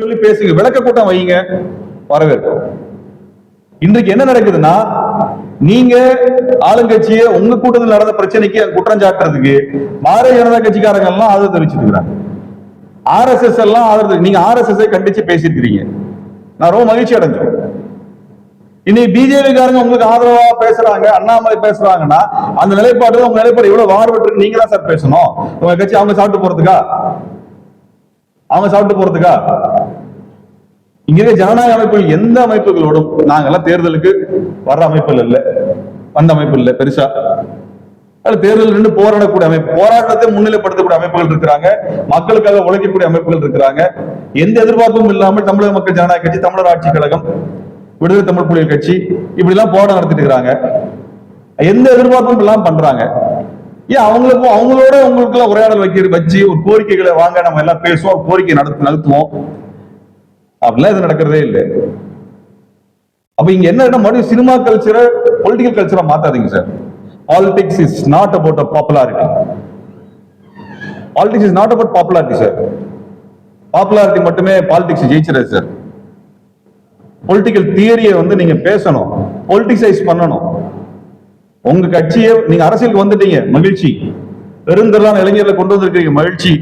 சொல்லி பேசுங்க. விளக்க கூட்டம் வைங்க வரவேற்போம். இன்றைக்கு என்ன நடக்குதுன்னா நீங்க ஆளுங்கட்சியை உங்க கூட்டத்தில் நடந்த பிரச்சனைக்கு குற்றம் சாட்டுறதுக்கு பாரதிய ஜனதா கட்சிக்காரங்க எல்லாம் ஆதரவு தெரிவிச்சிட்டு இருக்காங்க ஆர்எஸ்எஸ் எல்லாம் ஆதரவு நீங்க ஆர்எஸ்எஸ் கண்டிச்சு பேசியிருக்கிறீங்க. நான் ரொம்ப மகிழ்ச்சி அடைஞ்சோம் இன்னைக்கு பிஜேபிக்காரங்க உங்களுக்கு ஆதரவா பேசுறாங்க அண்ணாமலை பேசுறாங்கன்னா அந்த நிலைப்பாடு உங்க நிலைப்பாடு எவ்வளவு மாறுபட்டு நீங்க தான் சார் பேசணும். உங்க கட்சி அவங்க சாப்பிட்டு போறதுக்கா? அவங்க சாப்பிட்டு போறதுக்கா? இங்கே ஜனநாயக அமைப்புகள் எந்த அமைப்புகளோடும் நாங்கெல்லாம் தேர்தலுக்கு வர்ற அமைப்புகள் இல்லை. வந்த அமைப்பு இல்லை பெருசா. அது தேர்தல் நின்று போராடக்கூடிய அமைப்பு போராட்டத்தை முன்னிலைப்படுத்தக்கூடிய அமைப்புகள் இருக்கிறாங்க. மக்களுக்காக உழைக்கக்கூடிய அமைப்புகள் இருக்கிறாங்க. எந்த எதிர்பார்ப்பும் இல்லாமல் தமிழக மக்கள் ஜனநாயக கட்சி தமிழர் ஆட்சி கழகம் விடுதலை தமிழ் புலிகள் கட்சி இப்படி எல்லாம் போராட்டம் நடத்திட்டு இருக்கிறாங்க. எந்த எதிர்பார்ப்பும் இல்லாம பண்றாங்க. ஏன் அவங்களுக்கும் அவங்களோட உங்களுக்கு உரையாடல் வைக்கிற வச்சு ஒரு கோரிக்கைகளை வாங்க நம்ம எல்லாம் பேசுவோம் கோரிக்கை நடத்து நடத்துவோம். அப்படிலாம் இது நடக்கிறதே இல்லை. அப்ப இங்க என்ன மறுபடியும் சினிமா கல்ச்சரை பொலிட்டிக்கல் கல்ச்சரா மாத்தாதீங்க sir politics is not about a popularity politics is not about popularity sir popularity மட்டுமே பாலிடிக்ஸ் ஜெயிச்சிடாது சார் பொலிட்டிக்கல் தியரியை வந்து நீங்க பேசணும். பொலிட்டிசைஸ் பண்ணணும். உங்க கட்சியை நீங்க அரசியலுக்கு வந்துட்டீங்க. மகிழ்ச்சி. பெருந்திரளான இளைஞர்களை கொண்டு வந்திருக்கீங்க மகிழ்ச்சி.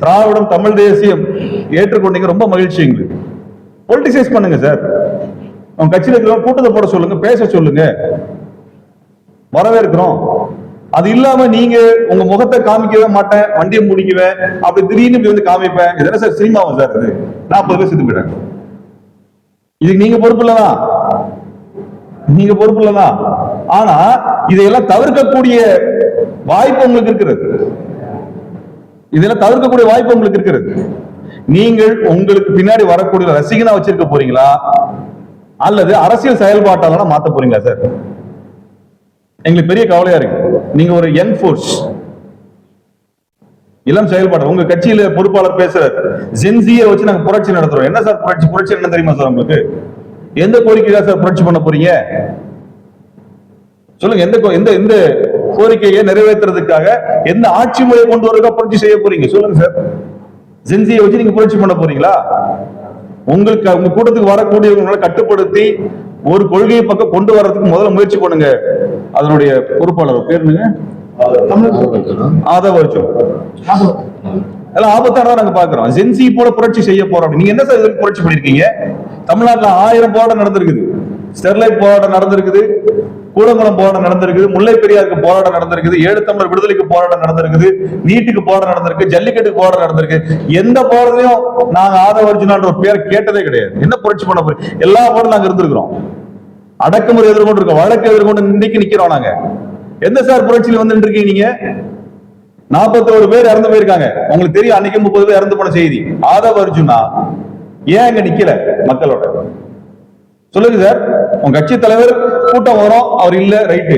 திராவிடம் தமிழ் தேசியம் ஏற்றுக்கொண்டீங்க. ரொம்ப மகிழ்ச்சி எங்களுக்கு. பொலிட்டிசைஸ் பண்ணுங்க சார் உங்க கட்சியில் இருக்கிறவங்க கூட்டத்தை போட சொல்லுங்க பேச சொல்லுங்க. வரவேற்கிறோம். அது இல்லாம நீங்க உங்க முகத்தை காமிக்கவே மாட்டேன். வண்டியை முடிக்குவேன் அப்படி திடீர்னு இப்படி வந்து காமிப்பேன். இது சார் சினிமாவும் சார் இது நாற்பது பேர் செத்து போயிட்டாங்க இதுக்கு நீங்க பொறுப்பு இல்லதான் நீங்க பொறுப்பு இல்லதான் ஆனா இதையெல்லாம் தவிர்க்கக்கூடிய வாய்ப்பு உங்களுக்கு இருக்கிறது. இதெல்லாம் தவிர்க்கக்கூடிய வாய்ப்பு உங்களுக்கு இருக்கிறது. நீங்கள் உங்களுக்கு பின்னாடி வரக்கூடிய ரசிகனா வச்சிருக்க போறீங்களா? அல்லது அரசியல் செயல்பாட்டாளனா மாத்த போறீங்களா சார் எங்களுக்கு பெரிய கவலையா இருக்கு. நீங்க ஒரு யங் ஃபோர்ஸ் இளம் செயல்பாடு உங்க கட்சியில பொறுப்பாளர் பேசுற ஜென்சியை வச்சு நாங்க புரட்சி நடத்துறோம். என்ன சார் புரட்சி? புரட்சி என்ன தெரியுமா சார் உங்களுக்கு? எந்த கோரிக்கையா சார் புரட்சி பண்ண போறீங்க? சொல்லுங்க எந்த எந்த எந்த கோரிக்கையை நிறைவேற்றுறதுக்காக எந்த ஆட்சி முறையை கொண்டு வரதுக்காக புரட்சி செய்ய போறீங்க? சொல்லுங்க சார். ஜென்சியை வச்சு நீங்க புரட்சி பண்ண போறீங்களா? உங்களுக்கு உங்க கூட்டத்துக்கு வரக்கூடியவங்களை கட்டுப்படுத்தி ஒரு கொள்கையை பக்கம் கொண்டு வர்றதுக்கு முதல்ல முயற்சி பண்ணுங்க. அதனுடைய பொறுப்பாளர் பேர் என்னங்க? ஆதவர்ஜுன் எல்லாம் ஆபத்தான நாங்க பாக்குறோம். ஜென்சி போல புரட்சி செய்ய போறோம். நீங்க என்ன சார் புரட்சி பண்ணிருக்கீங்க? தமிழ்நாட்டுல ஆயிரம் போராட்டம் நடந்திருக்குது. ஸ்டெர்லைட் போராட்டம் நடந்திருக்குது. கூடங்குளம் போராட்டம் நடந்திருக்குது. முல்லை பெரியாருக்கு போராட்டம் நடந்திருக்குது. ஏழு தமிழர் விடுதலைக்கு போராட்டம் நடந்திருக்குது. நீட்டுக்கு போராட்டம் நடந்திருக்கு. ஜல்லிக்கட்டுக்கு போராட்டம் நடந்திருக்கு. எந்த போராட்டத்தையும் நாங்க ஆதவர்ஜுனான்ற ஒரு பேர் கேட்டதே கிடையாது. என்ன புரட்சி பண்ண போறோம் எல்லா போராட்டம் நாங்க இருந்திருக்கிறோம். அடக்குமுறை எதிர்கொண்டு இருக்கோம் வழக்கு எதிர்கொண்டு இன்னைக்கு நிக்கிறோம் நாங்க. எந்த சார் புரட்சியில் வந்து இருக்கீங்க நீங்க? நாற்பத்தோரு பேர் இறந்து போயிருக்காங்க. உங்களுக்கு தெரியும் அன்னைக்கு முப்பது பேர் இறந்து போன செய்தி. ஆதவ அர்ஜுனா ஏன் அங்க நிக்கல? மக்களோட. சொல்லுங்க சார் உங்க கட்சி தலைவர் கூட்டம் வரும் அவர் இல்ல ரைட்டு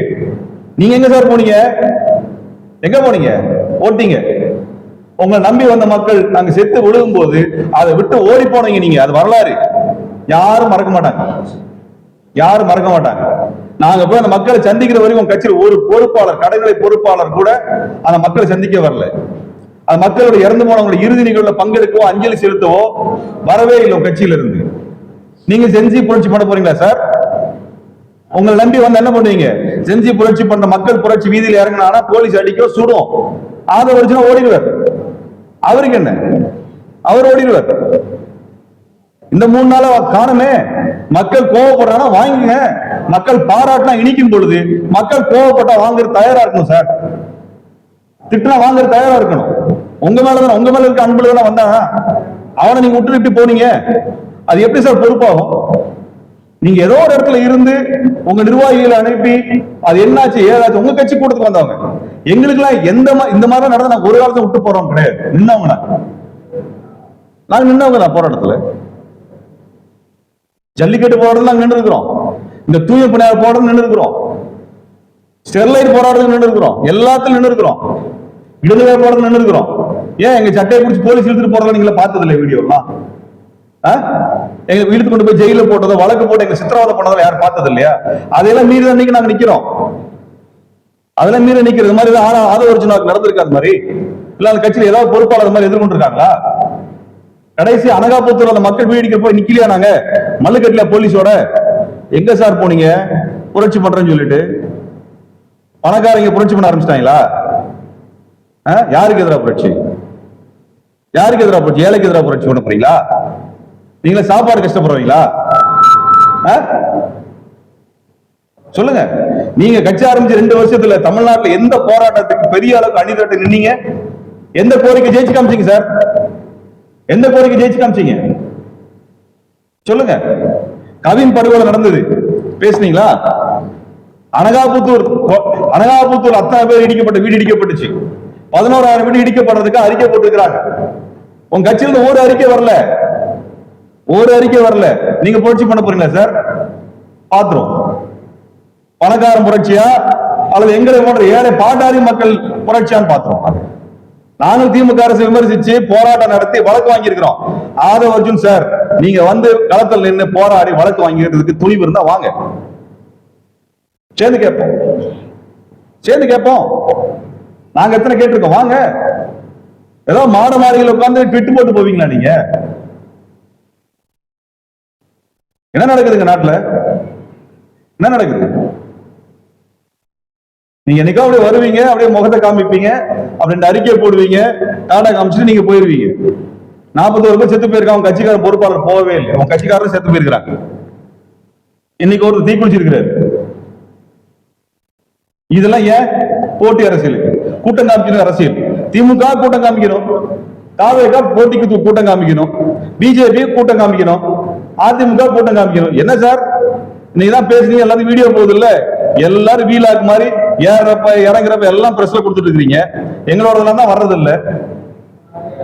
நீங்க எங்க சார் போனீங்க? எங்க போனீங்க? ஓட்டிங்க. உங்களை நம்பி வந்த மக்கள் நாங்க செத்து விழுகும் போது அதை விட்டு ஓடி போனீங்க நீங்க. அது வரலாறு. யாரும் மறக்க மாட்டாங்க. யாரும் மறக்க மாட்டாங்க. நாங்க போய் அந்த மக்களை சந்திக்கிற வரைக்கும் கட்சியில் ஒரு பொறுப்பாளர் கடைநிலை பொறுப்பாளர் கூட அந்த மக்களை சந்திக்க வரல. அந்த மக்களோட இறந்து போனவங்களோட இறுதி நிகழ்வுல பங்கெடுக்கவோ அஞ்சலி செலுத்தவோ வரவே இல்லை கட்சியில இருந்து நீங்க செஞ்சு புரட்சி பண்ண போறீங்களா சார் உங்களை நம்பி வந்து என்ன பண்ணுவீங்க? செஞ்சு புரட்சி பண்ற மக்கள் புரட்சி வீதியில் இறங்கினா போலீஸ் அடிக்கோ சுடும். ஆதரவு ஓடிடுவார். அவருக்கு என்ன? அவர் ஓடிடுவார். இந்த மூணு நாளா காணுமே. மக்கள் கோவப்படுறானா? வாங்குங்க. மக்கள் பாராட்டினா இனிக்கும் பொழுது மக்கள் கோவப்பட்டா வாங்குறது தயாரா இருக்கணும் சார். திட்டினா வாங்குறது தயாரா இருக்கணும். உங்க மேலதான் உங்க மேல இருக்க அன்புல தானே வந்தா? அவனை நீங்க விட்டு இப்படி போனீங்க. அது எப்படி சார் பொறுப்பாகும்? நீங்க ஏதோ ஒரு இடத்துல இருந்து உங்க நிர்வாகிகளை அனுப்பி அது என்னாச்சு ஏதாச்சும் உங்க கட்சி கூட்டத்துக்கு வந்தவங்க. எங்களுக்கு எல்லாம் எந்த இந்த மாதிரி நடந்த நாங்க ஒரு காலத்தை விட்டு போறோம் கிடையாது. நின்னவங்க நான். நாங்க நின்னவங்க தான் போராட்டத்துல ஜல்லிக்கட்டு போராட்டம் நாங்க நின்று இருக்கிறோம் இந்த தூய பிணையார் போராட்டம் நின்று இருக்கிறோம் ஸ்டெர்லைட் போராட்டம் நின்று இருக்கிறோம் நின்றுருக்குறோம் நின்று இருக்கிறோம் விடுதலை போராட்டம் நின்று இருக்கிறோம் ஏன் எங்க சட்டையை பிடிச்சி போலீஸ் இழுத்துட்டு போறதா நீங்களே பார்த்தது இல்லை வீடியோலாம்? ஆ? எங்க இழுத்து கொண்டு போய் ஜெயில போட்டதோ வழக்கு போட்டு எங்க சித்திரவதை பண்ணதோ யாரும் பார்த்தது இல்லையா அதையெல்லாம் மீறி தான் நாங்க நிக்கிறோம். அதெல்லாம் மீறி நிக்கிறது. இது மாதிரி தான் ஆனா ஆதவ ஒரிஜினல் நடந்திருக்கு அது மாதிரி? இல்ல அந்த கட்சியில் ஏதாவது பொறுப்பாளர் மாதிரி எதிர்கொண்டிருக்காங்களா? கடைசி அனகாபுத்தூர் அந்த மக்கள் வீடிக்க போய் நிக்கலையா நாங்க? மல்லுக்கட்டில போலீஸோட. எங்க சார் போனீங்க? புரட்சி பண்றேன்னு சொல்லிட்டு. பணக்காரங்க புரட்சி பண்ண ஆரம்பிச்சிட்டாங்களா? ஆ? யாருக்கு எதிராக புரட்சி? யாருக்கு எதிராக புரட்சி? ஏழைக்கு எதிராக புரட்சி பண்ண போறீங்களா? நீங்களே சாப்பாடு கஷ்டப்படுறீங்களா? ஆ? சொல்லுங்க. நீங்க கட்சி ஆரம்பிச்சு ரெண்டு வருஷத்துல தமிழ்நாட்டுல எந்த போராட்டத்துக்கு பெரிய அளவுக்கு அணிதிரட்டு நின்னீங்க? எந்த கோரிக்கை ஜெயிச்சு காமிச்சிங்க சார்? எந்த கோரிக்கை ஜெயிச்சு காமிச்சீங்க? சொல்லுங்க. கவின் படுகொலை நடந்தது. பேசுனீங்களா? அனகாபுத்தூர் அனகாபுத்தூர் அத்தனை பேர் இடிக்கப்பட்ட வீடு இடிக்கப்பட்டுச்சு. பதினோராயிரம் வீடு இடிக்கப்படுறதுக்கு அறிக்கை போட்டுருக்காங்க உங்க கட்சியில இருந்து ஒரு அறிக்கை வரல. ஒரு அறிக்கை வரல. நீங்க புரட்சி பண்ண போறீங்களா சார்? பாத்துரும் பணக்காரன் புரட்சியா? அல்லது எங்களை போன்ற ஏழை பாட்டாளி மக்கள் புரட்சியான்னு பாத்துரும் நாங்கள் திமுக அரசு விமர்சிச்சு போராட்டம் நடத்தி வழக்கு வாங்கியிருக்கிறோம். ஆதவ அர்ஜுன் சார் நீங்க வந்து களத்தில் நின்று போராடி வழக்கு வாங்கிறதுக்கு துணிவு இருந்தா வாங்க. சேர்ந்து கேட்போம். சேர்ந்து கேட்போம். நாங்க எத்தனை கேட்டிருக்கோம்? வாங்க. ஏதோ மாட மாடிகள் உட்காந்து ட்விட்டு போட்டு போவீங்களா நீங்க? என்ன நடக்குதுங்க நாட்டுல? என்ன நடக்குது? நீங்க என்னைக்கோ அப்படியே வருவீங்க அப்படியே முகத்தை காமிப்பீங்க. அப்படின்னு அறிக்கை போடுவீங்க. டாடா காமிச்சிட்டு நீங்க போயிருவீங்க. நாற்பத்தோரு பேர் செத்து போயிருக்காங்க அவன் கட்சிக்காரர் பொறுப்பாளர் போகவே இல்லை. அவன் கட்சிக்காரரும் செத்து போயிருக்கிறாங்க. இன்னைக்கு ஒரு தீக்குளிச்சிருக்கிறாரு இதெல்லாம் ஏன்? போட்டி அரசியல். கூட்டம் காமிக்கணும் அரசியல். திமுக கூட்டம் காமிக்கணும். தாவேகா போட்டிக்கு கூட்டம் காமிக்கணும். பிஜேபி கூட்டம் காமிக்கணும். அதிமுக கூட்டம் காமிக்கணும். என்ன சார்? இன்னைக்கு தான் பேசுனீங்க எல்லாத்தையும் வீடியோ போகுது இல்ல எல்லாரும் வீலாக்கு மாதிரி ஏறப்ப இறங்குறப்ப எல்லாம் பிரஸ்ல கொடுத்துட்டு இருக்கிறீங்க. எங்களோட தான் வர்றது இல்ல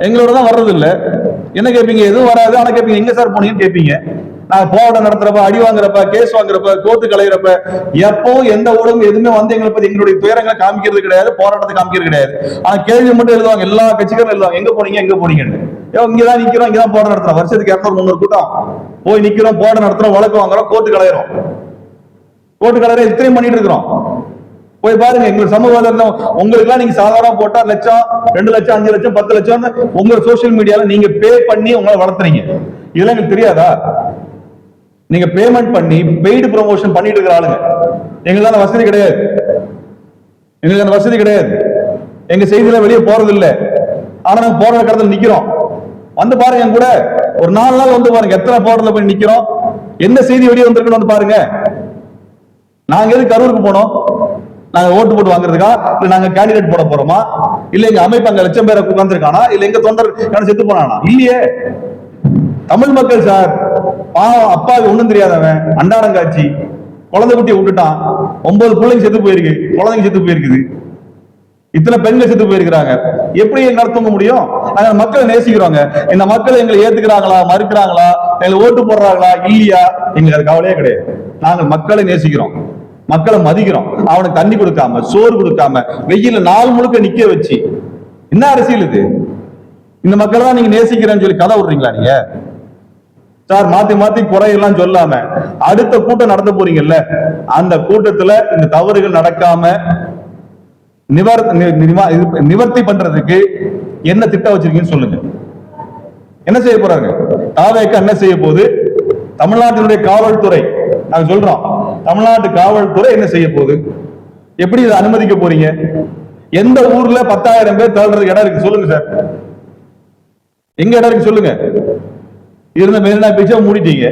எங்களோட தான் வர்றது இல்ல என்ன கேட்பீங்க எதுவும் வராது. ஆனா கேட்பீங்க எங்க சார் போனீங்கன்னு கேட்பீங்க நான் போராட்டம் நடத்துறப்ப அடி வாங்குறப்ப கேஸ் வாங்குறப்ப கோத்து கலையிறப்ப எப்போ எந்த ஊடகம் எதுவுமே வந்து எங்களை பத்தி எங்களுடைய துயரங்களை காமிக்கிறது கிடையாது போராட்டத்தை காமிக்கிறது கிடையாது. ஆனா கேள்வி மட்டும் எழுதுவாங்க. எல்லா கட்சிகளும் எழுதுவாங்க. எங்க போனீங்க? எங்க போனீங்கன்னு. ஏன் இங்கதான் நிக்கிறோம். இங்கதான் போராட்டம் நடத்துறோம். வருஷத்துக்கு இரநூறு முந்நூறு கூட்டம். போய் நிக்கிறோம் போராட்டம் நடத்துறோம். வழக்கு வாங்குறோம். கோர்ட்டு கலையிறோம் கோர்ட்டு கலையிற இத்தனையும் பண்ணிட்டு இருக்கிறோம். போய் பாருங்க எங்க சமூக உங்களுக்கு எல்லாம் நீங்க சாதாரண போட்டா லட்சம் ரெண்டு லட்சம் அஞ்சு லட்சம் பத்து லட்சம் உங்க சோசியல் மீடியால நீங்க பே பண்ணி உங்களை வளர்த்துறீங்க. இதெல்லாம் எங்களுக்கு தெரியாதா? நீங்க பேமெண்ட் பண்ணி பெய்டு ப்ரொமோஷன் பண்ணிட்டு இருக்கிற ஆளுங்க. எங்களுக்கு அந்த வசதி கிடையாது. எங்களுக்கு அந்த வசதி கிடையாது. எங்க செய்தியில வெளியே போறது இல்ல. ஆனா நாங்க போற கடத்துல நிக்கிறோம். வந்து பாருங்க என் கூட. ஒரு நாலு நாள் வந்து பாருங்க. எத்தனை போராட்டத்துல போய் நிக்கிறோம்? எந்த செய்தி வெளியே வந்திருக்குன்னு வந்து பாருங்க. நாங்க எது கரூருக்கு போனோம்? நாங்க ஓட்டு போட்டு வாங்குறதுக்கா? இல்ல நாங்க கேண்டிடேட் போட போறோமா? இல்ல எங்க அமைப்பு அங்க லட்சம் பேரை உட்கார்ந்துருக்கானா இல்ல எங்க தொண்டர் செத்து போனானா? இல்லையே. தமிழ் மக்கள் சார் பாவம் அப்பாவுக்கு ஒண்ணும் தெரியாதவன் அண்டாடங்காட்சி குழந்தை குட்டியை விட்டுட்டான். ஒன்பது பிள்ளைங்க செத்து போயிருக்கு. குழந்தைங்க செத்து போயிருக்குது. இத்தனை பெண்கள் செத்து போயிருக்கிறாங்க. எப்படி நடத்த முடியும்? நாங்க மக்களை நேசிக்கிறோங்க. இந்த மக்கள் எங்களை ஏத்துக்கிறாங்களா? மறுக்கிறாங்களா? எங்களை ஓட்டு போடுறாங்களா? இல்லையா? எங்களுக்கு அது கவலையே கிடையாது. நாங்கள் மக்களை நேசிக்கிறோம். மக்களை மதிக்கிறோம். அவனுக்கு தண்ணி கொடுக்காம சோறு கொடுக்காம வெயில நாள் முழுக்க நிக்க வச்சு. என்ன அரசியல் இது? இந்த மக்களை தான் நீங்க நேசிக்கிறேன்னு சொல்லி கதை விடுறீங்களா நீங்க? சார் மாத்தி மாத்தி குறையெல்லாம் சொல்லாம அடுத்த கூட்டம் நடத்த போறீங்கல்ல அந்த கூட்டத்துல இந்த தவறுகள் நடக்காம நிவர் நிவா- இது- நிவர்த்தி பண்றதுக்கு என்ன திட்டம் வச்சிருக்கீங்கன்னு சொல்லுங்க. என்ன செய்ய போறாங்க தாவேக்கா என்ன செய்ய போகுது? தமிழ்நாட்டினுடைய காவல்துறை நாங்க சொல்றோம். தமிழ்நாட்டு காவல்துறை என்ன செய்ய போகுது? எப்படி இதை அனுமதிக்க போறீங்க? எந்த ஊர்ல பத்தாயிரம் பேர் தேடுறதுக்கு இடம் இருக்கு சொல்லுங்க சார். எங்க இடம் இருக்கு சொல்லுங்க. இருந்த மெரினா பீச்சை மூடிட்டீங்க.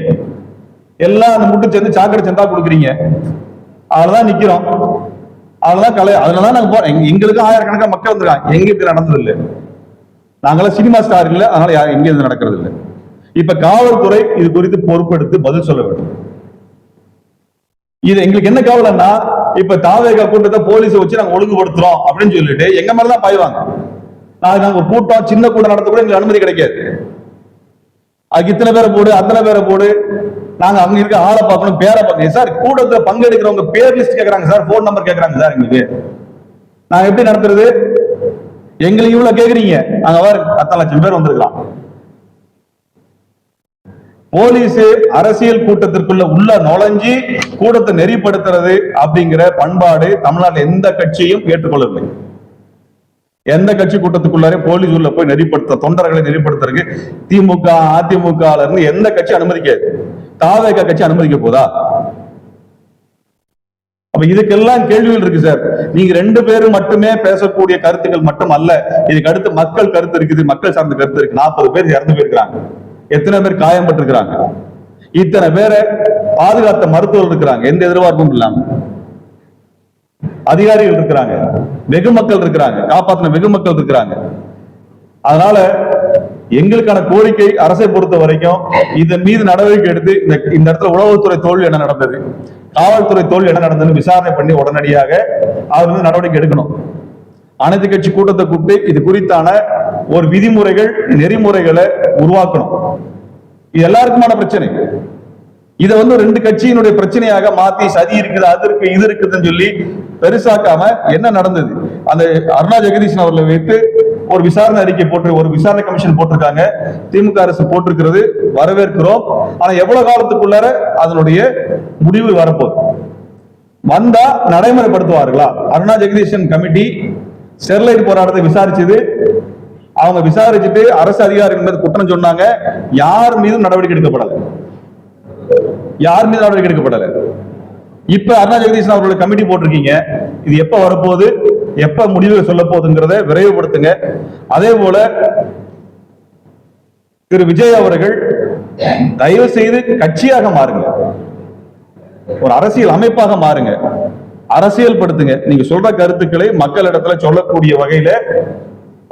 எல்லாம் அந்த முட்டு சேர்ந்து சாக்கடை சந்தா கொடுக்குறீங்க. அவ்வளவுதான் நிக்கிறோம். அவ்வளவுதான் கலை அதுலதான் நாங்க போறோம் எங்களுக்கு ஆயிரக்கணக்கான மக்கள் வந்திருக்காங்க. எங்க இப்படி நடந்தது இல்லை நாங்களாம் சினிமா ஸ்டார் இல்ல. அதனால எங்க இது நடக்கிறது இல்லை இப்ப காவல்துறை இது குறித்து பொறுப்பெடுத்து பதில் சொல்ல வேண்டும். இது எங்களுக்கு என்ன கவலைன்னா இப்ப தாவேகா கூட்டத்தை போலீஸ் வச்சு நாங்க ஒழுங்குபடுத்துறோம் அப்படின்னு சொல்லிட்டு எங்க மேலதான் பாய்வாங்க. நாங்க நாங்க கூட்டம் சின்ன கூட்டம் நடத்த கூட எங்களுக்கு அனுமதி கிடைக்காது. அதுக்கு இத்தனை பேரை போடு அத்தனை பேரை போடு. நாங்க அங்க இருக்க ஆளை பார்க்கணும் பேரை பார்க்கணும். சார் கூட்டத்துல பங்கெடுக்கிறவங்க பேர் லிஸ்ட் கேக்குறாங்க சார் போன் நம்பர் கேக்குறாங்க சார் எங்களுக்கு. நாங்க எப்படி நடத்துறது? எங்களுக்கு இவ்வளவு கேக்குறீங்க. நாங்க வேற அத்தனை லட்சம் பேர் வந்திருக்கலாம். போலீஸ் அரசியல் கூட்டத்திற்குள்ள உள்ள நுழைஞ்சி கூட்டத்தை நெறிப்படுத்துறது அப்படிங்கிற பண்பாடு தமிழ்நாட்டில் எந்த கட்சியும் ஏற்றுக்கொள்ளவில்லை. எந்த கட்சி கூட்டத்துக்குள்ளாரே போலீஸ் உள்ள போய் நெறிப்படுத்த தொண்டர்களை நெறிப்படுத்துறதுக்கு திமுக அதிமுக எந்த கட்சி அனுமதிக்காது. தாவேக கட்சி அனுமதிக்க போதா? அப்ப இதுக்கெல்லாம் கேள்விகள் இருக்கு சார். நீங்க ரெண்டு பேரும் மட்டுமே பேசக்கூடிய கருத்துக்கள் மட்டும் அல்ல. இதுக்கு அடுத்து மக்கள் கருத்து இருக்குது மக்கள் சார்ந்த கருத்து இருக்கு. நாற்பது பேர் இறந்து போயிருக்கிறாங்க. எத்தனை பேர் காயம்பட்டிருக்கிறாங்க இத்தனை பேரை பாதுகாத்த மருத்துவர்கள் இருக்கிறாங்க. எந்த எதிர்பார்ப்பும் இல்லாம. அதிகாரிகள் இருக்கிறாங்க. வெகு மக்கள் இருக்கிறாங்க. காப்பாற்றின வெகு மக்கள் இருக்கிறாங்க. அதனால எங்களுக்கான கோரிக்கை அரசை பொறுத்த வரைக்கும் இதன் மீது நடவடிக்கை எடுத்து இந்த இந்த இடத்துல உளவுத்துறை தோல்வி என்ன நடந்தது? காவல்துறை தோல்வி என்ன நடந்ததுன்னு விசாரணை பண்ணி உடனடியாக அவர் வந்து நடவடிக்கை எடுக்கணும். அனைத்து கட்சி கூட்டத்தை கூப்பிட்டு இது குறித்தான ஒரு விதிமுறைகள் நெறிமுறைகளை உருவாக்கணும். இது எல்லாருக்குமான பிரச்சனை. இதை வந்து ரெண்டு கட்சியினுடைய பிரச்சனையாக மாத்தி சதி இருக்குது அது இருக்கு இது இருக்குதுன்னு சொல்லி பெருசாக்காம என்ன நடந்தது? அந்த அருணா ஜெகதீஷன் அவர்களை வைத்து ஒரு விசாரணை அறிக்கை போட்டு ஒரு விசாரணை கமிஷன் போட்டிருக்காங்க. திமுக அரசு போட்டிருக்கிறது வரவேற்கிறோம். ஆனா எவ்வளவு காலத்துக்குள்ளார அதனுடைய முடிவு வரப்போகுது? வந்தா நடைமுறைப்படுத்துவார்களா? அருணா ஜெகதீஷன் கமிட்டி ஸ்டெர்லைட் போராட்டத்தை விசாரிச்சது. அவங்க விசாரிச்சுட்டு அரசு அதிகாரிகள் மீது குற்றம் சொன்னாங்க. யார் மீதும் நடவடிக்கை எடுக்கப்படல. யார் மீது நடவடிக்கை எடுக்கப்படல. இப்ப அருணா ஜெகதீஷன் அவர்கள் கமிட்டி போட்டிருக்கீங்க. இது எப்ப வரப்போகுது? எப்ப முடிவு சொல்ல போகுதுங்கிறத விரைவுபடுத்துங்க. அதே போல திரு விஜய் அவர்கள் தயவு செய்து கட்சியாக மாறுங்க. ஒரு அரசியல் அமைப்பாக மாறுங்க. அரசியல் படுத்துங்க நீங்க சொல்ற கருத்துக்களை மக்களிடத்துல சொல்லக்கூடிய வகையில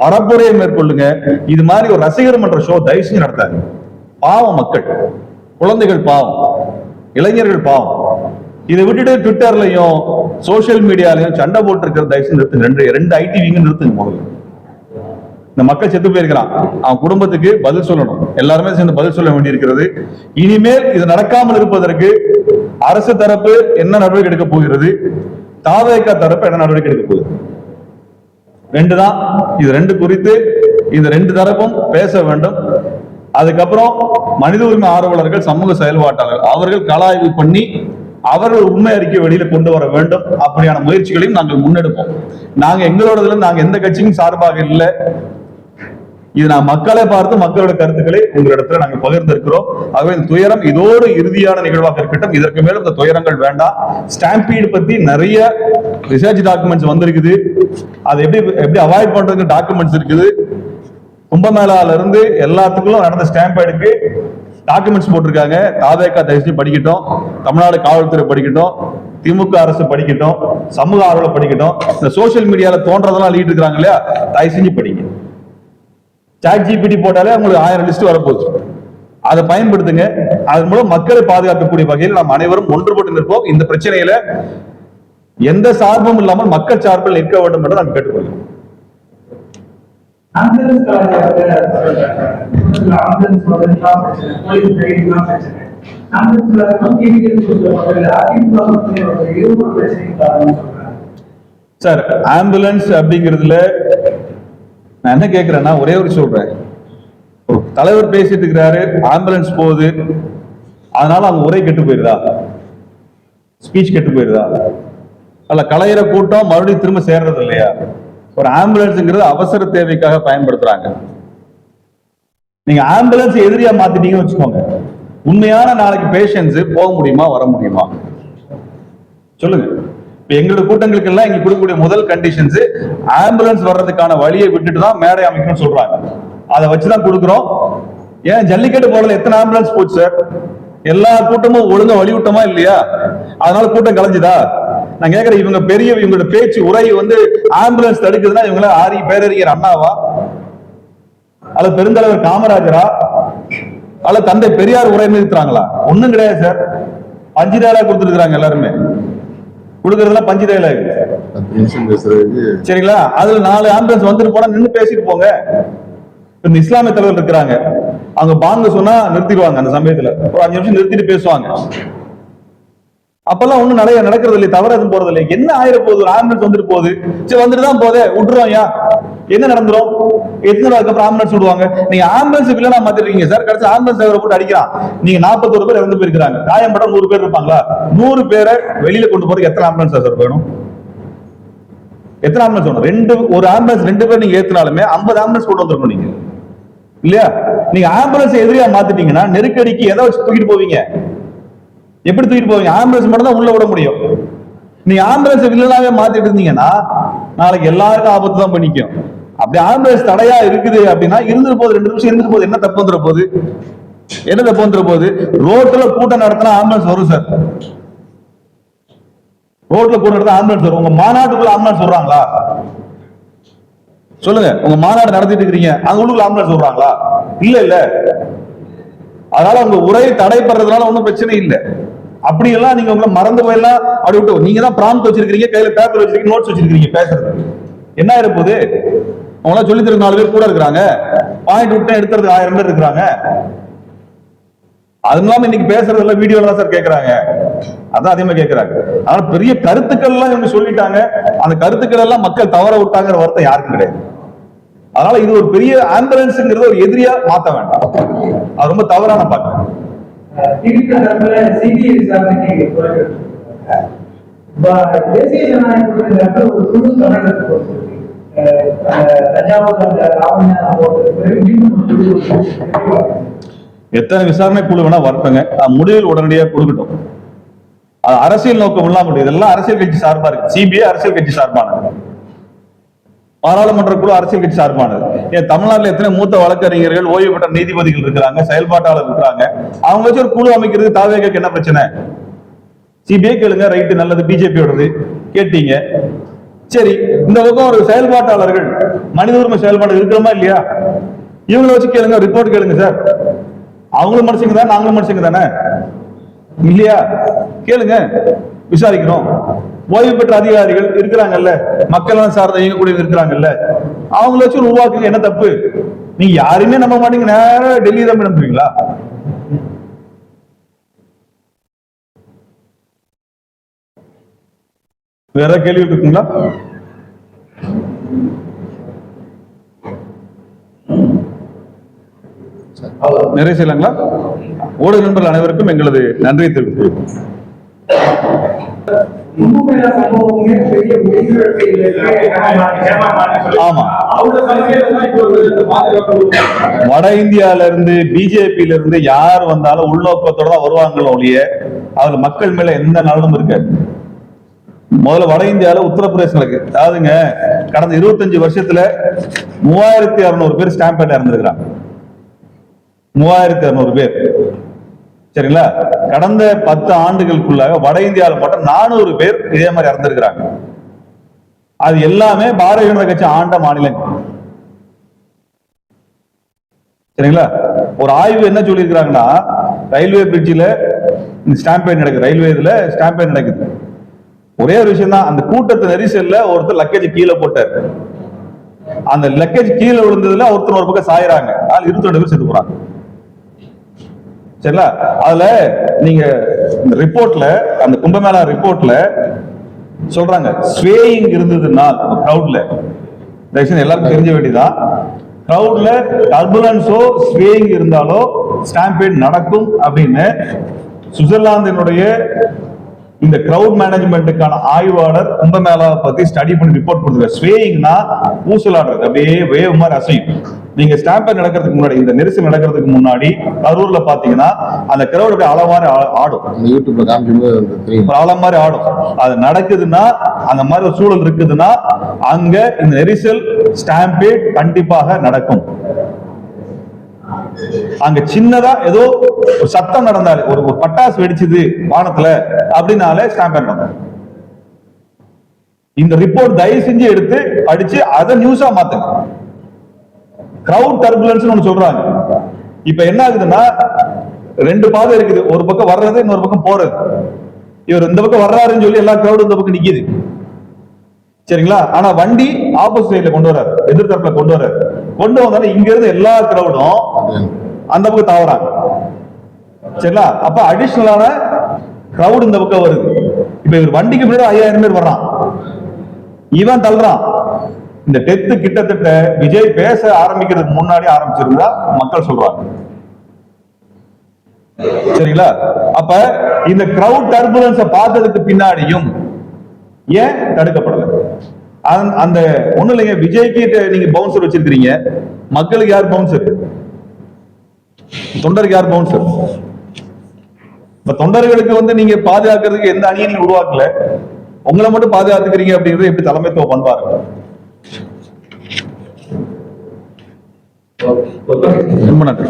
பரப்புரையை மேற்கொள்ளுங்க. இது மாதிரி ஒரு ரசிகர் மன்ற ஷோ தயவு செஞ்சு பாவம் மக்கள். குழந்தைகள் பாவம். இளைஞர்கள் பாவம். இதை விட்டுட்டு ட்விட்டர்லயும் சோசியல் மீடியாலயும் சண்டை போட்டு இருக்கிற தயவு செஞ்சு நிறுத்துங்க. ரெண்டு ரெண்டு ஐடி விங்க நிறுத்துங்க முதல்ல. இந்த மக்கள் செத்து போயிருக்கிறான். அவன் குடும்பத்துக்கு பதில் சொல்லணும். எல்லாருமே சேர்ந்து பதில் சொல்ல வேண்டியிருக்கிறது. இனிமேல் இது நடக்காமல் இருப்பதற்கு அரசு தரப்பு என்ன நடவடிக்கை எடுக்க போகிறது? தாவேக்கா தரப்பு என்ன நடவடிக்கை எடுக்க போகுது? ரெண்டு தான் இது ரெண்டு குறித்து இந்த ரெண்டு தரப்பும் பேச வேண்டும். அதுக்கப்புறம் மனித உரிமை ஆர்வலர்கள் சமூக செயல்பாட்டாளர்கள் அவர்கள் கலாய்வு பண்ணி அவர்கள் உண்மை அறிக்கை வெளியில கொண்டு வர வேண்டும். அப்படியான முயற்சிகளையும் நாங்கள் முன்னெடுப்போம். நாங்க எங்களோடதுல நாங்க எந்த கட்சியும் சார்பாக இல்லை. இது நான் மக்களை பார்த்து மக்களோட கருத்துக்களை உங்களிடத்துல நாங்க பகிர்ந்திருக்கிறோம். ஆகவே இந்த துயரம் இதோடு இறுதியான நிகழ்வாக இருக்கட்டும். இதற்கு மேலும் இந்த துயரங்கள் வேண்டாம். ஸ்டாம்பீடு பத்தி நிறைய ரிசர்ச் டாக்குமெண்ட்ஸ் வந்திருக்குது. அதை எப்படி எப்படி அவாய்ட் பண்றதுக்கு டாக்குமெண்ட்ஸ் இருக்குது. கும்பமேளால இருந்து எல்லாத்துக்கும் நடந்த ஸ்டாம்பேடுக்கு டாக்குமெண்ட்ஸ் போட்டிருக்காங்க. தாவேக்கா தயவுசெய்து படிக்கட்டும். தமிழ்நாடு காவல்துறை படிக்கட்டும். திமுக அரசு படிக்கட்டும். சமூக ஆர்வலை படிக்கட்டும். இந்த சோஷியல் மீடியால தோன்றதெல்லாம் எழுதிட்டு இருக்காங்க இல்லையா? தயவு செஞ்சு படிங்க. சாட் ஜிபிடி போட்டாலே உங்களுக்கு ஆயிரம் லிஸ்ட் வரப்போகுது. அதை பயன்படுத்துங்க. அதன் மூலம் மக்களை பாதுகாக்கக்கூடிய வகையில் நாம் அனைவரும் ஒன்றுபட்டு நிற்போம். இந்த பிரச்சனையில எந்த சார்பும் இல்லாமல் மக்கள் சார்பில் நிற்க வேண்டும் என்று நான் கேட்டுக்கொள்கிறேன். சார் ஆம்புலன்ஸ் அப்படிங்கிறதுல நான் என்ன கேட்கிறேன்னா ஒரே ஒரு சொல்றேன். தலைவர் பேசிட்டு இருக்கிறாரு ஆம்புலன்ஸ் போகுது. அதனால அவங்க உரை கெட்டு போயிருதா? ஸ்பீச் கெட்டு போயிருதா? அல்ல கலையிற கூட்டம் மறுபடியும் திரும்ப சேர்றது இல்லையா? ஒரு ஆம்புலன்ஸ்ங்கிறது அவசர தேவைக்காக பயன்படுத்துறாங்க. நீங்க ஆம்புலன்ஸ் எதிரியா மாத்திட்டீங்கன்னு வச்சுக்கோங்க. உண்மையான நாளைக்கு பேஷன்ஸ் போக முடியுமா வர முடியுமா? சொல்லுங்க. எங்களோட கூட்டங்களுக்கு எல்லாம் கொடுக்கக்கூடிய முதல் கண்டிஷன்ஸ் ஆம்புலன்ஸ் வர்றதுக்கான வழியை விட்டுட்டு தான் மேடை அமைக்கணும்னு சொல்றாங்க. அதை வச்சுதான் கொடுக்குறோம். ஏன் ஜல்லிக்கட்டு போறதுல எத்தனை ஆம்புலன்ஸ் போச்சு சார் எல்லா கூட்டமும் ஒழுங்கா வழிவிட்டோமா இல்லையா? அதனால கூட்டம் கலைஞ்சுதா? நான் கேட்கறேன் இவங்க பெரிய இவங்களோட பேச்சு உரை வந்து ஆம்புலன்ஸ் தடுக்குதுன்னா இவங்கள ஆரி பேரறிஞர் அண்ணாவா? அல்ல பெருந்தலைவர் காமராஜரா? அல்ல தந்தை பெரியார் உரை நிறுத்துறாங்களா? ஒண்ணும் கிடையாது சார் அஞ்சு டயலாக் கொடுத்துருக்காங்க எல்லாருமே. கொடுக்கறதுலாம் பஞ்சு பேசுறதுக்கு சரிங்களா? அதுல நாலு ஆம்புலன்ஸ் வந்துட்டு போனா நின்னு பேசிட்டு போங்க. இஸ்லாமிய தலைவர் இருக்கிறாங்க. அவங்க பாங்க சொன்னா நிறுத்திடுவாங்க அந்த சமயத்துல. ஒரு அஞ்சு நிமிஷம் நிறுத்திட்டு பேசுவாங்க. அப்பெல்லாம் ஒண்ணும் நிறைய நடக்கிறது இல்லை தவறு எதுவும் போறது இல்லை என்ன ஆயிர போகுது ஆம்புலன்ஸ் வந்துட்டு போகுது. சரி வந்துட்டு தான் போதே விட்டுருவோம் ஐயா. என்ன நடந்துரும்? எத்தனை நாளுக்கு ஆம்புலன்ஸ் விடுவாங்க? நீங்க ஆம்புலன்ஸ் வில்லனா மாத்திருக்கீங்க சார் கடைசி ஆம்புலன்ஸ் டிரைவரை போட்டு அடிக்கிறான். நீங்க நாற்பத்தோரு பேர் இறந்து போயிருக்காங்க காயம்பட நூறு பேர் இருப்பாங்களா? நூறு பேரை வெளியில கொண்டு போறதுக்கு எத்தனை ஆம்புலன்ஸ் சார் வேணும்? எத்தனை ஆம்புலன்ஸ் வேணும்? ரெண்டு ஒரு ஆம்புலன்ஸ் ரெண்டு பேர் நீங்க ஏத்தினாலுமே ஐம்பது ஆம்புலன்ஸ் கொண்டு வந்திருக்கணும் நீங்க. இல்லையா? நீங்க ஆம்புலன்ஸ் எதிரியா மாத்திட்டீங்கன்னா நெருக்கடிக்கு எதை வச்சு தூக்கிட்டு போவீங்க? எப்படி தூக்கிட்டு போவீங்க? ஆம்புலன்ஸ் மட்டும் தான் உள்ள விட முடியும். நீ ஆம்புலன்ஸ் வில்லனாவே மாத்திட்டு இருந்தீங்கன்னா நாளைக்கு எல்லாருக்கும் ஆபத்து தான் பண்ணிக்கும் அப்படி ஆம்புலன்ஸ் தடையா இருக்குது அப்படின்னா இருந்துட்டு போகுது ரெண்டு நிமிஷம் இருந்துட்டு போகுது என்ன தப்பு வந்துட போகுது? என்ன தப்பு வந்துட போகுது? ரோட்ல கூட்டம் நடத்தினா ஆம்புலன்ஸ் வரும் சார். ரோட்ல கூட்டம் நடத்தினா ஆம்புலன்ஸ் வரும். உங்க மாநாட்டுக்குள்ள ஆம்புலன்ஸ் வர்றாங்களா? சொல்லுங்க உங்க மாநாடு நடத்திட்டு இருக்கிறீங்க அங்க உள்ளுக்குள்ள ஆம்புலன்ஸ் வர்றாங்களா? இல்ல இல்ல. அதனால உங்க உரை தடைப்படுறதுனால ஒண்ணும் பிரச்சனை இல்லை. அப்படி எல்லாம் நீங்க உங்களை மறந்து போயெல்லாம் அப்படி விட்டு நீங்க தான் பிராமத்து வச்சிருக்கீங்க கையில பேப்பர் வச்சிருக்கீங்க நோட்ஸ் வச்சிருக்கீங்க பேசுறது. என்ன இருப்போது அவங்களாம் சொல்லி தருங்க நாலு பேர் கூட இருக்கிறாங்க. பாயிண்ட் விட்டு எடுத்துறது ஆயிரம் பேர் இருக்கிறாங்க. அது இல்லாம இன்னைக்கு பேசுறது எல்லாம் வீடியோ தான் சார் கேட்கறாங்க அதான் அதிகமா கேட்கறாங்க ஆனா பெரிய கருத்துக்கள் எல்லாம் இவங்க சொல்லிட்டாங்க. அந்த கருத்துக்கள் எல்லாம் மக்கள் தவற விட்டாங்கிற வார்த்தை யாருக்கும் கிடையாது. அதனால இது ஒரு பெரிய ஆம்புலன்ஸ்ங்கிறத ஒரு எதிரியா மாத்த வேண்டாம். அது ரொம்ப தவறான நான் தேசிய ஜனநாயக ஒரு குழு எத்தனை விசாரணை குழு வேணா வரட்டுங்க. முடிவில் உடனடியாக கொடுக்கட்டும். அது அரசியல் நோக்கம் இல்லாம இதெல்லாம் அரசியல் கட்சி சார்பா இருக்கு. சிபிஐ அரசியல் கட்சி சார்பானது. பாராளுமன்ற குழு அரசியல் கட்சி சார்பானது. ஏன் தமிழ்நாட்டுல எத்தனை மூத்த வழக்கறிஞர்கள் ஓய்வு பெற்ற நீதிபதிகள் இருக்கிறாங்க செயல்பாட்டாளர் இருக்கிறாங்க. அவங்க வச்சு ஒரு குழு அமைக்கிறது தாவேக்கு என்ன பிரச்சனை? சிபிஐ கேளுங்க ரைட்டு நல்லது பிஜேபியோடது. கேட்டீங்க. சரி இந்த பக்கம் ஒரு செயல்பாட்டாளர்கள் மனித உரிமை செயல்பாடு இருக்கிறோமா இல்லையா? இவங்களை வச்சு கேளுங்க ரிப்போர்ட் கேளுங்க சார் அவங்களும் மனுஷங்க தான் நாங்களும் மனுஷங்க தானே? இல்லையா? கேளுங்க விசாரிக்கிறோம். ஓய்வு பெற்ற அதிகாரிகள் இருக்கிறாங்கல்ல மக்கள் சார்ந்த இயங்கக்கூடிய இருக்கிறாங்கல்ல அவங்கள வச்சு உருவாக்குங்க என்ன தப்பு? நீங்க யாருமே நம்ப மாட்டீங்க நேரம் டெல்லி தான் அனுப்புவீங்களா வேற கேள்வி இருக்குங்களா நிறைய செய்யலாங்களா? ஊடக நண்பர்கள் அனைவருக்கும் எங்களது நன்றியை தெரிவித்துக் ஆமா. வட இந்தியால இருந்து பிஜேபியில இருந்து யார் வந்தாலும் உள்நோக்கத்தோட தான் வருவாங்களோ ஒழிய அதுல மக்கள் மேல எந்த நலனும் இருக்காது. முதல்ல வட இந்தியாவில் உத்தரப்பிரதேசம் இருக்கு. அதாவதுங்க கடந்த இருபத்தஞ்சு வருஷத்துல மூவாயிரத்தி அறுநூறு பேர் ஸ்டாம்ப் பேட்ல இருந்திருக்கிறாங்க மூவாயிரத்தி அறுநூறு பேர். சரிங்களா? கடந்த பத்து ஆண்டுகளுக்குள்ளாக வட இந்தியாவில் மட்டும் நானூறு பேர் இதே மாதிரி இறந்திருக்கிறாங்க. அது எல்லாமே பாரதிய ஜனதா கட்சி ஆண்ட மாநிலங்கள் சரிங்களா? ஒரு ஆய்வு என்ன சொல்லியிருக்கிறாங்கன்னா ரயில்வே பிரிட்ஜில் ஸ்டாம்பேட் நடக்குது. ரயில்வே இதில் ஸ்டாம்பேட் நடக்குது. ஒரே ஒரு விஷயம் தான் அந்த கூட்டத்து நெரிசல்ல ஒருத்தர் லக்கேஜ் கீழே போட்டார். அந்த லக்கேஜ் கீழே விழுந்ததுல ஒருத்தர் ஒரு பக்கம் சாயிறாங்க. அதில் இருபத்தி ரெண்டு பேர் செத்து போறாங்க. சரிங்களா? அதுல நீங்க இந்த ரிப்போர்ட்ல அந்த கும்பமேளா ரிப்போர்ட்ல சொல்றாங்க ஸ்வேயிங் இருந்ததுன்னா க்ரௌட்ல தயவுசெய்து எல்லாருக்கும் தெரிஞ்ச வேண்டியதான் க்ரௌட்ல டர்புலன்ஸோ ஸ்வேயிங் இருந்தாலோ ஸ்டாம்பேட் நடக்கும் அப்படின்னு சுவிட்சர்லாந்தினுடைய இந்த கிரவுட் மேனேஜ்மெண்ட்டுக்கான ஆய்வாளர் கும்பமேளாவை பத்தி ஸ்டடி பண்ணி ரிப்போர்ட் கொடுத்துருக்காரு. ஸ்வேயிங்னா ஊசலாடுறது. அப்படியே வேவ் மாதிரி அசையும். நீங்க ஸ்டாம்பேட் நடக்கிறதுக்கு முன்னாடி இந்த நெரிசல் நடக்கிறதுக்கு முன்னாடி கரூர்ல பாத்தீங்கன்னா அந்த கிரவுட் அப்படியே ஆ- ஆடும். யூடியூப்ல காமிக்கும்போது அலை மாதிரி ஆடும். அது நடக்குதுன்னா அந்த மாதிரி ஒரு சூழல் இருக்குதுன்னா அங்க இந்த நெரிசல் ஸ்டாம்பேட் கண்டிப்பாக நடக்கும். அங்க சின்னதா ஏதோ ஒரு சத்தம் நடந்தாரு ஒரு ஒரு பட்டாசு வெடிச்சது வானத்துல அப்படின்னாலே ஸ்டாம்ப் நடக்கும் இந்த ரிப்போர்ட் தயவு செஞ்சு எடுத்து படிச்சு அதை நியூஸா மாத்துங்க. கிரவுட் டர்புலன்ஸ் ஒண்ணு சொல்றாங்க. இப்ப என்ன ஆகுதுன்னா ரெண்டு பாதை இருக்குது. ஒரு பக்கம் வர்றது இன்னொரு பக்கம் போறது. இவர் இந்த பக்கம் வர்றாருன்னு சொல்லி எல்லா கிரௌடும் இந்த பக்கம் நிக்குது. சரிங்களா? ஆனா வண்டி ஆப்போசிட் சைட்ல கொண்டு வர்றாரு. எதிர்த்தரப்புல கொண்டு வர்றாரு. கொண்டு வந்தாலும் இங்க இருந்து எல்லா கிரௌடும் அந்த பக்கம் தாவறாங்க சரிங்களா? அப்ப அடிஷ்னலான கிரவுட் இந்த பக்கம் வருது. இப்ப இவர் வண்டிக்கு முன்னாடி ஐயாயிரம் பேர் வர்றான். இவன் தள்ளுறான். இந்த டெத்து கிட்டத்தட்ட விஜய் பேச ஆரம்பிக்கிறதுக்கு முன்னாடி ஆரம்பிச்சிருந்தா மக்கள் சொல்றாங்க. சரிங்களா? அப்ப இந்த கிரவுட் டர்புலன்ஸ பார்த்ததுக்கு பின்னாடியும் ஏன் தடுக்கப்படல? அந்த- அந்த ஒண்ணும் இல்லைங்க. விஜய்க்கு நீங்க பவுன்சர் வச்சிருக்கீங்க மக்களுக்கு யார் பவுன்சர் தொண்டருக்கு யார் பவுன்சர் இப்ப தொண்டர்களுக்கு வந்து நீங்க பாதுகாக்கிறதுக்கு எந்த அணியை நீங்க உருவாக்கல? உங்களை மட்டும் பாதுகாத்துக்கிறீங்க அப்படிங்கறது எப்படி தலைமைத்துவம் பண்பாரு ரொம்ப நன்றி.